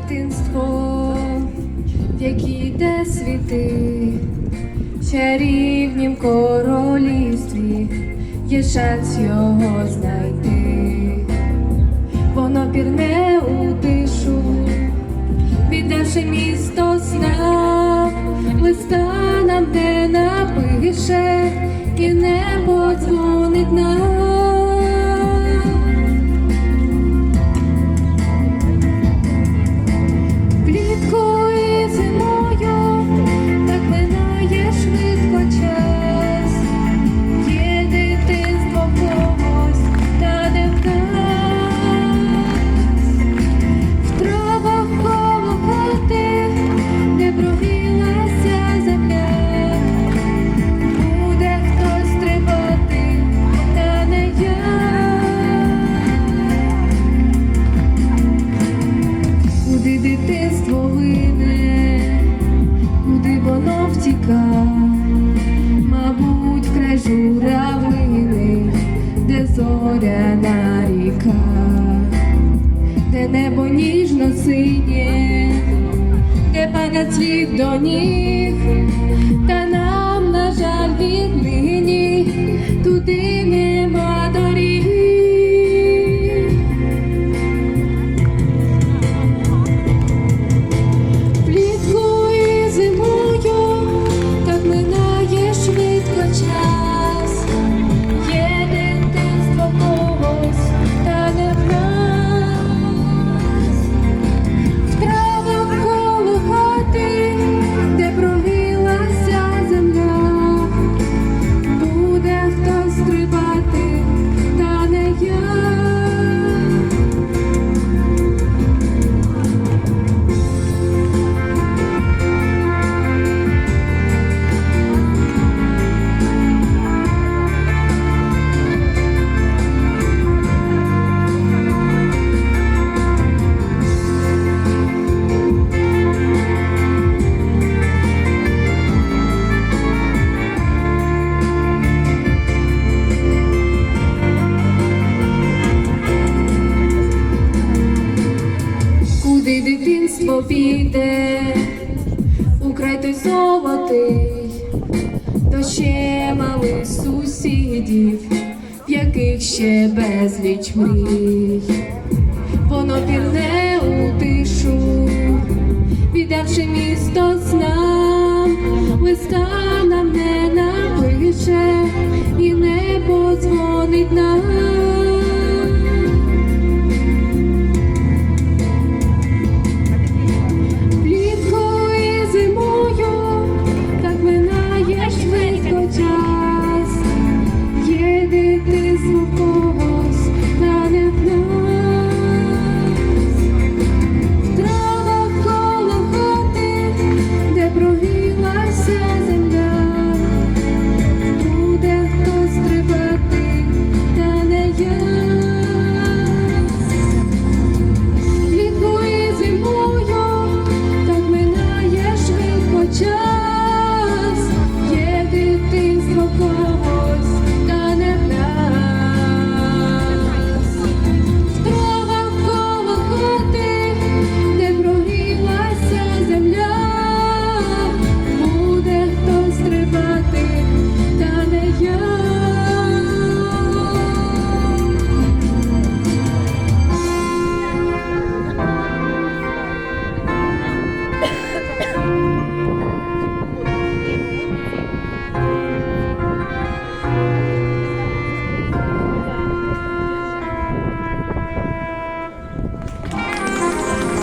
Дитинство, в які йде світи, в чарівнім королівстві є шанс його знайти, воно пірне у тишу, віддавши місто снам, листа нам де напише, і небо дзвонить нам. Журавлини, де зоряна ріка, де небо ніжно синє, де падать світ до ніг, та нам, на жаль, віднині туди світло піде, украй той золотий, дощемами сусідів, в яких ще безліч мрій, воно пірне у тишу, віддавши місто сна, листа нам не напише і не подзвонить нам.